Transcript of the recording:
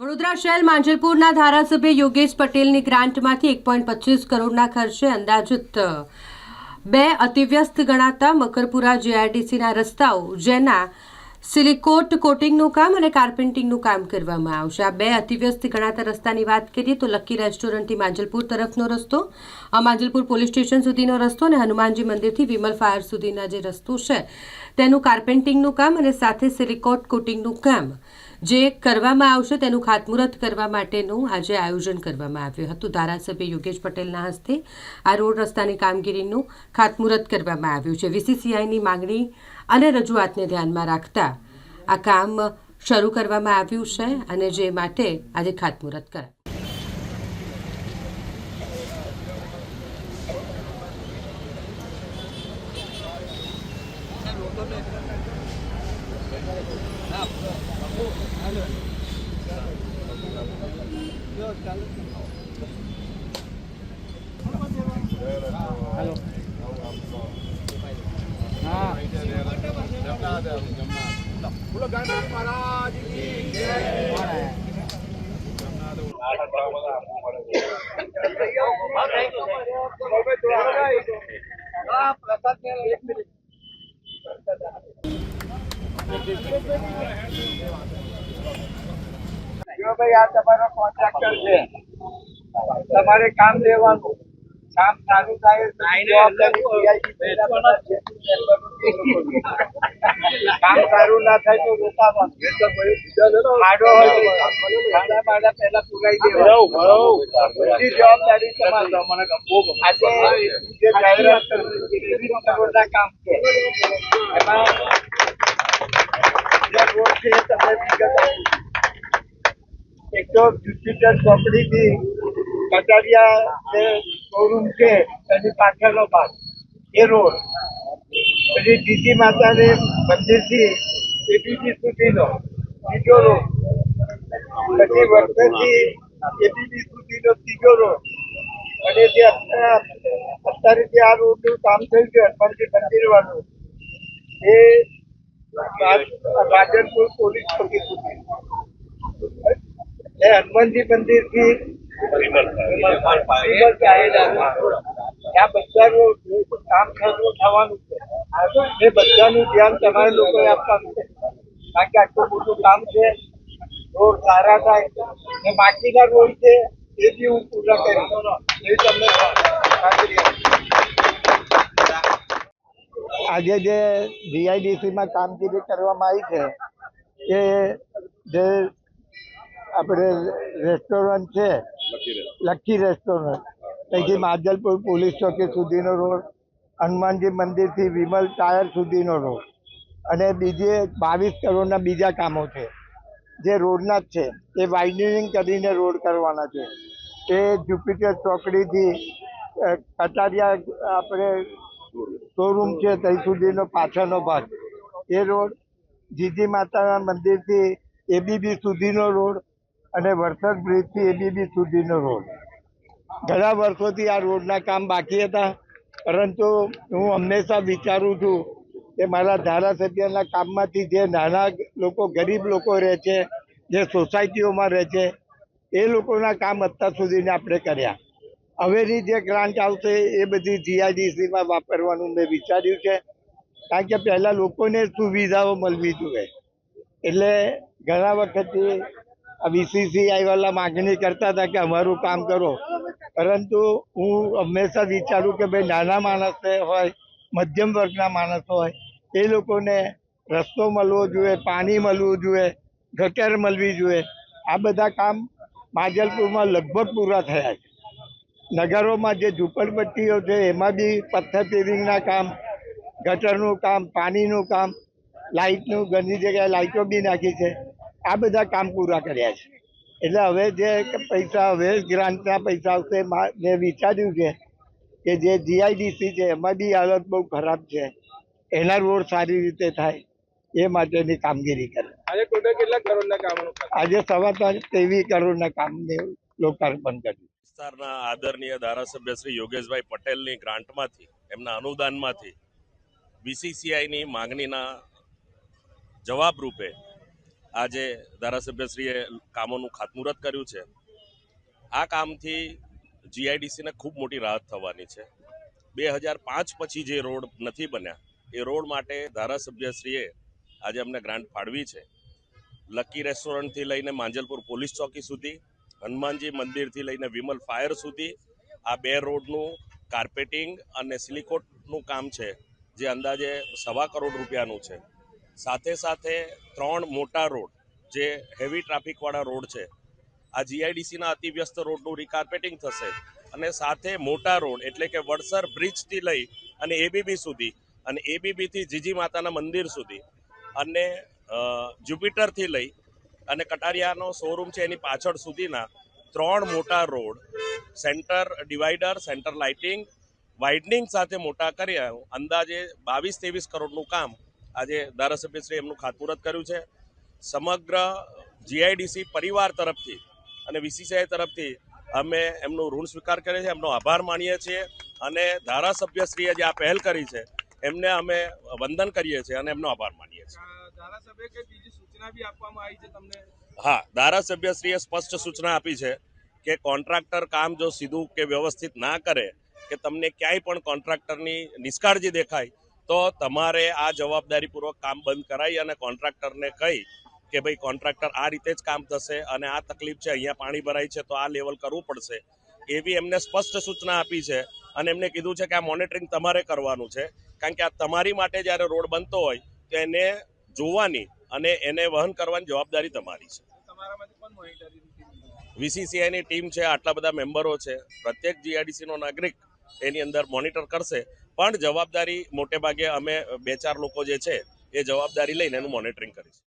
વડોદરા શહેર માંજલપુરના ધારાસભ્ય યોગેશ પટેલની ગ્રાન્ટમાંથી એક પોઈન્ટ પચીસ કરોડના ખર્ચે અંદાજિત બે અતિવ્યસ્ત ગણાતા મકરપુરા જીઆરડીસીના રસ્તાઓ, જેના સિલિકોટ કોટિંગનું કામ અને કાર્પેન્ટિંગનું કામ કરવામાં આવશે. આ બે અતિવ્યસ્ત ગણાતા રસ્તાની વાત કરીએ તો લક્કી રેસ્ટોરન્ટથી માંજલપુર તરફનો રસ્તો, આ માંજલપુર પોલીસ સ્ટેશન સુધીનો રસ્તો અને હનુમાનજી મંદિરથી વિમલ ફાયર સુધીના જે રસ્તો છે, તેનું કાર્પેન્ટિંગનું કામ અને સાથે સિલિકોટ કોટિંગનું કામ. જે કરવામાં આવશે તેનું ખાતમુહૂર્ત કરવા માટેનું આજે આયોજન કરવામાં આવ્યું હતું. ધારાસભ્ય યોગેશ પટેલના હસ્તે આ રોડ રસ્તાની કામગીરીનું ખાતમુહૂર્ત કરવામાં આવ્યું છે. વીસીસીઆઈની માંગણી અને રજૂઆતને ધ્યાનમાં રાખતા આ કામ શરૂ કરવામાં આવ્યું છે અને જે માટે આજે ખાતમુહૂર્ત કરાય. જો ભાઈ આ તમારો કોન્ટ્રાક્ટર છે. તમારે કામ લેવાનું. કામ સારું થાય. કામ સારું ના થાય તો પહેલા પુરાઈ દેવાનું. જવાબદારી તમારી. જે જાહેરાત કામ છે એમાં રોડ છે એ તમને વિગત આપું છું. એક ડિસ્ટ્રીબ્યુટર ચોકડીથી કટારિયા શોરૂમ છે, એની પાછળનો ભાગ, એ રોડ. પછી જીજી માતાને મંદિરથી એબીપી સુધીનો બીજો રોડ. પછી વર્ધનથી એબીપી સુધીનો ત્રીજો રોડ. અને જે અત્યારે જે આ રોડનું કામ થયું છે, હનુમાનજી મંદિર વાળું એ રાજનપુર પોલીસ સુધી. એ હનુમાનજી મંદિરથી ત્યાં બધાનું કામ શરૂ થવાનું છે. એ બધાનું ધ્યાન તમારે લોકોએ આપવાનું છે. કારણ આટલું મોટું કામ છે, રોડ સારા થાય. ને બાકીના રોડ છે, એ બી હું પૂરા કરીશ એ તમને આજે જે જીઆઈડીસીમાં કામગીરી કરવામાં આવી છે, એ જે આપણે રેસ્ટોરન્ટ છે. લક્કી રેસ્ટોરન્ટ ત્યાંથી માજલપુર પોલીસ ચોકી સુધીનો રોડ હનુમાનજી મંદિરથી વિમલ ટાયર સુધીનો રોડ અને બીજે બાવીસ કરોડના બીજા કામો છે. જે રોડના જ છે. એ વાઇડનિંગ કરીને રોડ કરવાના છે. એ જુપિટર ચોકડીથી કટારિયા આપણે શોરૂમ છે ત્યાં સુધીનો પાછળનો ભાગ. એ રોડ જીજી માતાના મંદિરથી એબીબી સુધીનો રોડ અને વરસાદ બ્રિજથી એબીબી સુધીનો રોડ. ઘણા વર્ષોથી આ રોડના કામ બાકી હતા, પરંતુ હું હંમેશા વિચારું છું કે મારા ધારાસભ્યના કામમાંથી જે નાના લોકો, ગરીબ લોકો રહે છે, જે સોસાયટીઓમાં રહે છે, એ લોકોના કામ અત્યાર સુધીને આપણે કર્યા. હવેની જે ગ્રાન્ટ આવશે એ બધી જીઆઈડીસીમાં વાપરવાનું મેં વિચાર્યું છે, કારણ કે પહેલાં લોકોને સુવિધાઓ મળવી જોઈએ. એટલે ઘણા વખતથી આ વીસીસીઆઈ વાળા માગણી કરતા હતા કે અમારું કામ કરો. પરંતુ હું હંમેશા વિચારું કે ભાઈ નાના માણસને હોય, મધ્યમ વર્ગના માણસ હોય, એ લોકોને રસ્તો મળવો જોઈએ, પાણી મળવું જોઈએ, ગટર મળવી જોઈએ. આ બધા કામ માજલપુરમાં લગભગ પૂરા થયા છે. નગરોમાં જે ઝૂંપડપટ્ટીઓ છે, એમાં બી પથ્થર પેવિંગના કામ, ગટરનું કામ, પાણીનું કામ, લાઇટનું ઘણી જગ્યાએ લાઇટો બી નાખી છે. આ બધા કામ પૂરા કર્યા છે. એટલે હવે જે પૈસા હવે ગ્રાન્ટના પૈસા આવશે મેં વિચાર્યું છે કે જે જીઆઈડીસી છે એમાં બી હાલત બહુ ખરાબ છે. એના રોડ સારી રીતે થાય એ માટેની કામગીરી કરે. આજે ટોટલ કેટલા કરોડના કામ? આજે સવા ત્રણ ત્રેવીસ કરોડના કામને લોકાર્પણ કર્યું. વિસ્તારના આદરણીય ધારાસભ્ય શ્રી યોગેશભાઈ પટેલની ગ્રાન્ટમાંથી એમના અનુદાનમાંથી બીસીસીઆઈની માંગણીના જવાબ રૂપે આજે ધારાસભ્યશ્રીએ કામોનું ખાતમુહૂર્ત કર્યું છે. આ કામથી જીઆઈડીસીને ખૂબ મોટી રાહત થવાની છે. બે હજાર પાંચ પછી જે રોડ નથી બન્યા, એ રોડ માટે ધારાસભ્યશ્રીએ આજે અમને ગ્રાન્ટ ફાળવી છે. લકી રેસ્ટોરન્ટથી લઈને માંજલપુર પોલીસ ચોકી સુધી, હનુમાનજી મંદિરથી લઈને વિમલ ફાયર સુધી, આ બે રોડનું કાર્પેટિંગ અને સિલિકોટનું કામ છે, જે અંદાજે સવા કરોડ રૂપિયાનું છે. સાથે સાથે ત્રણ મોટા રોડ, જે હેવી ટ્રાફિકવાળા રોડ છે, આ જીઆઈડીસીના અતિવ્યસ્ત રોડનું રિકાર્પેટિંગ થશે. અને સાથે મોટા રોડ, એટલે કે વડસર બ્રિજથી લઈ અને એબીબી સુધી, અને એબીબીથી જીજી માતાના મંદિર સુધી, અને જુપિટરથી લઈ અને કટારિયાનો શોરૂમ છે એની પાછળ સુધીના ત્રણ મોટા road centre divider centre lighting widening સાથે મોટા કર્યા. અંદાજે બાવીસ ત્રેવીસ કરોડનું કામ આજે ધારાસભ્યશ્રી એમનું ખાતમુહૂર્ત કર્યું છે. સમગ્ર જીઆઈડીસી પરિવાર તરફથી અને વીસીસીઆઈ તરફથી અમે એમનું ઋણ સ્વીકાર કરીએ છીએ એમનો આભાર માનીએ છીએ અને ધારાસભ્યશ્રીએ જે આ પહેલ કરી છે એમને અમે વંદન કરીએ છીએ અને એમનો આભાર માનીએ છીએ. ધારાસભ્ય બીજી સૂચના બી આપવામાં આવી છે તમને? હા ધારાસભ્યશ્રીએ સ્પષ્ટ સૂચના આપી છે કે કોન્ટ્રાક્ટર કામ જો સીધું કે વ્યવસ્થિત ના કરે કે તમને ક્યાંય પણ કોન્ટ્રાક્ટરની નિષ્કાળજી દેખાય તો તમારે આ જવાબદારીપૂર્વક કામ બંધ કરાવી અને કોન્ટ્રાક્ટરને કહી કે ભાઈ કોન્ટ્રાક્ટર આ રીતે જ કામ થશે અને આ તકલીફ છે અહીંયા પાણી ભરાય છે તો આ લેવલ કરવું પડશે. એવી એમને સ્પષ્ટ સૂચના આપી છે અને એમને કીધું છે કે આ મોનિટરિંગ તમારે કરવાનું છે. કારણ કે આ તમારી માટે જ્યારે રોડ બનતો હોય તો એને જોવાની અને એને વહન કરવાની જવાબદારી તમારી છે. વીસીસીઆઈની ટીમ છે આટલા બધા મેમ્બરો છે. પ્રત્યેક જીઆઈડીસીનો નાગરિક એની અંદર મોનિટર કરશે. પણ જવાબદારી મોટે ભાગે અમે બે ચાર લોકો જે છે, એ જવાબદારી લઈને એનું મોનિટરિંગ કરીશું.